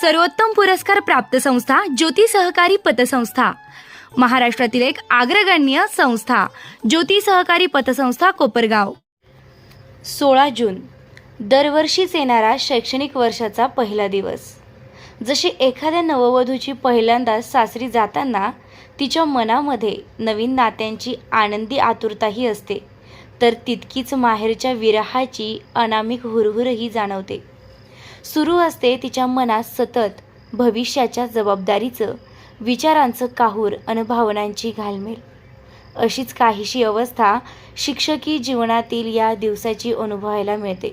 सर्वोत्तम पुरस्कार प्राप्त संस्था ज्योती सहकारी पतसंस्था. महाराष्ट्रातील एक अग्रगण्य संस्था ज्योती सहकारी पतसंस्था कोपरगाव. सोळा जून दरवर्षीच येणारा शैक्षणिक वर्षाचा पहिला दिवस. जशी एखाद्या नववधूची पहिल्यांदा सासरी जाताना तिच्या मनामध्ये नवीन नात्यांची आनंदी आतुरताही असते तर तितकीच माहेरच्या विरहाची अनामिक हुरहुरही जाणवते. सुरू असते तिच्या मनात सतत भविष्याच्या जबाबदारीचं विचारांचं काहूर आणि भावनांची घालमेल. अशीच काहीशी अवस्था शिक्षकी जीवनातील या दिवसाची अनुभवायला मिळते.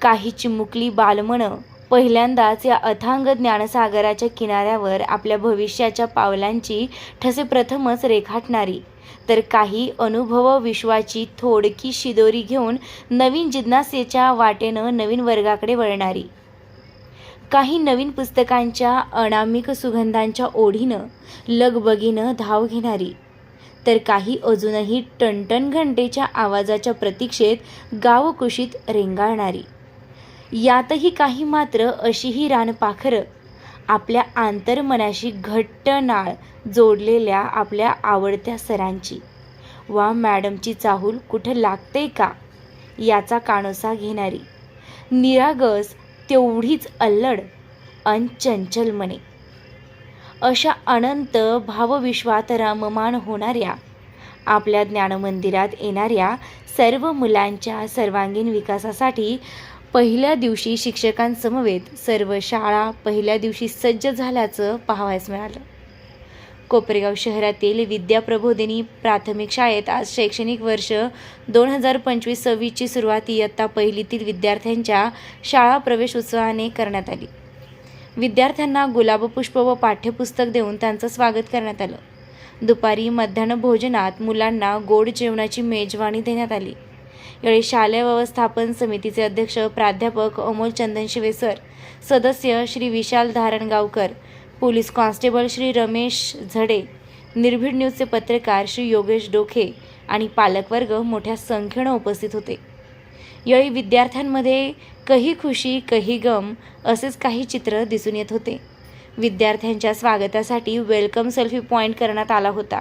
काही चिमुकली बालमनं पहिल्यांदाच या अथांग ज्ञानसागराच्या किनाऱ्यावर आपल्या भविष्याच्या पावलांची ठसे प्रथमच रेखाटणारी तर काही अनुभव विश्वाची थोडकी शिदोरी घेऊन नवीन जिज्ञासेच्या वाटेनं नवीन वर्गाकडे वळणारी. काही नवीन पुस्तकांच्या अनामिक सुगंधांच्या ओढीनं लगबगीनं धाव घेणारी. तर काही अजूनही टणटण घंटेच्या आवाजाच्या प्रतीक्षेत गावकुशीत रेंगाळणारी. यातही काही मात्र अशीही रानपाखरं आपल्या आंतरमनाशी घट्ट नाळ जोडलेल्या आपल्या आवडत्या सरांची. वा मॅडमची चाहूल कुठं लागते का? याचा कानोसा घेणारी. निरागस तेवढीच अल्लड अन चंचल मने. अशा अनंत भावविश्वात राममान होणाऱ्या आपल्या ज्ञानमंदिरात येणाऱ्या सर्व मुलांच्या सर्वांगीण विकासासाठी पहिल्या दिवशी शिक्षकांसमवेत सर्व शाळा पहिल्या दिवशी सज्ज झाल्याचं पाहावयास मिळालं. कोपरेगाव शहरातील विद्याप्रबोधिनी प्राथमिक शाळेत आज शैक्षणिक वर्ष दोन हजार पंचवीस सव्वीसची सुरुवात इयत्ता पहिलीतील विद्यार्थ्यांच्या शाळा प्रवेश उत्सवाने करण्यात आली. विद्यार्थ्यांना गुलाबपुष्प व पाठ्यपुस्तक देऊन त्यांचं स्वागत करण्यात आलं. दुपारी मध्यान्ह भोजनात मुलांना गोड जेवणाची मेजवानी देण्यात आली. यावेळी शालेय व्यवस्थापन समितीचे अध्यक्ष प्राध्यापक अमोल चंदनशिवे सर सदस्य श्री विशाल धारणगावकर पोलीस कॉन्स्टेबल श्री रमेश झडे निर्भीड न्यूजचे पत्रकार श्री योगेश डोखे आणि पालकवर्ग मोठ्या संख्येनं उपस्थित होते. यावेळी विद्यार्थ्यांमध्ये कही खुशी कही गम असेच काही चित्र दिसून येत होते. विद्यार्थ्यांच्या स्वागतासाठी वेलकम सेल्फी पॉईंट करण्यात आला होता.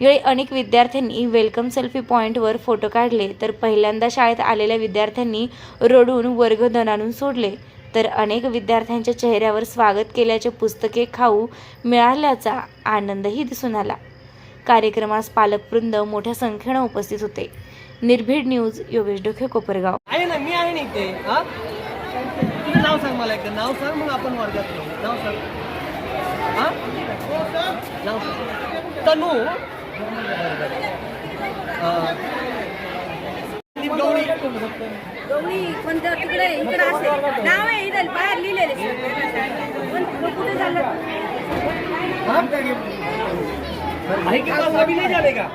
यावेळी अनेक विद्यार्थ्यांनी वेलकम सेल्फी पॉईंटवर फोटो काढले तर पहिल्यांदा शाळेत आलेल्या विद्यार्थ्यांनी रडून वर्ग दणानून सोडले. तर अनेक विद्यार्थ्यांच्या चेहऱ्यावर स्वागत केल्याचे पुस्तके खाऊ मिळाल्याचा आनंदही दिसून आला. कार्यक्रमास पालकवृंद मोठ्या संख्येनं उपस्थित होते. निर्भीड न्यूज योगेश डोखे कोपरगाव. आहे ना मी आहे ना इथे हा? तुझं नाव सांग मला एकदा. नाव सांग मग आपण वर्गात नाव सांग. हा? नाव सांग. तनू. अं, गवळी. गवळी कोणत्या तिकडे इकडे असेल नाव आहे इथं बाहेर लिहिलेले पण कुठे झालं? हाँ? भाई के क्लास अभी नहीं जाने का?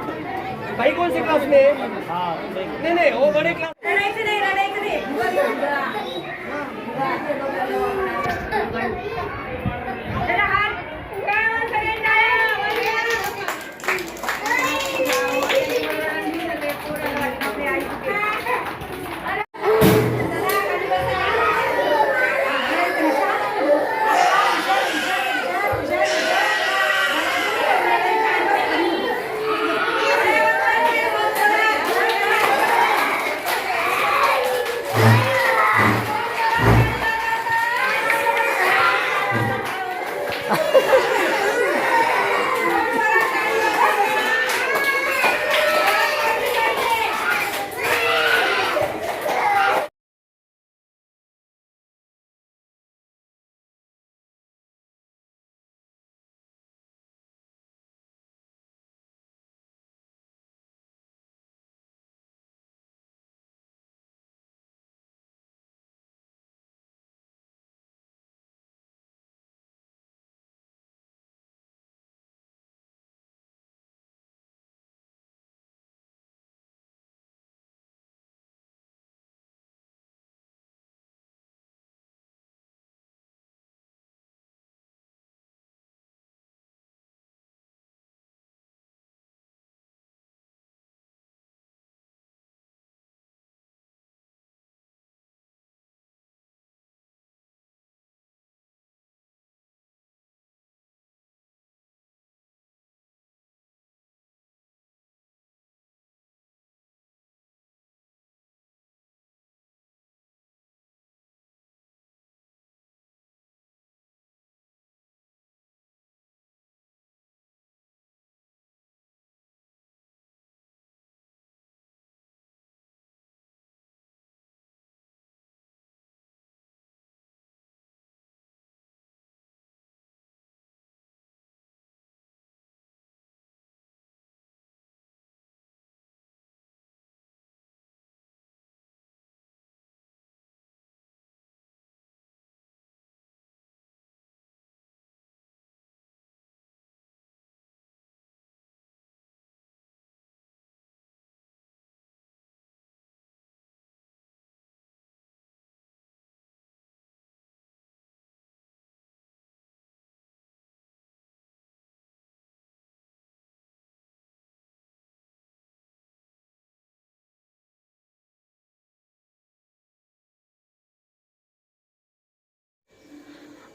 भाई कौन से क्लास में? है? नहीं नहीं वो बड़े क्लास रडायचं नाही रडायचं नाही.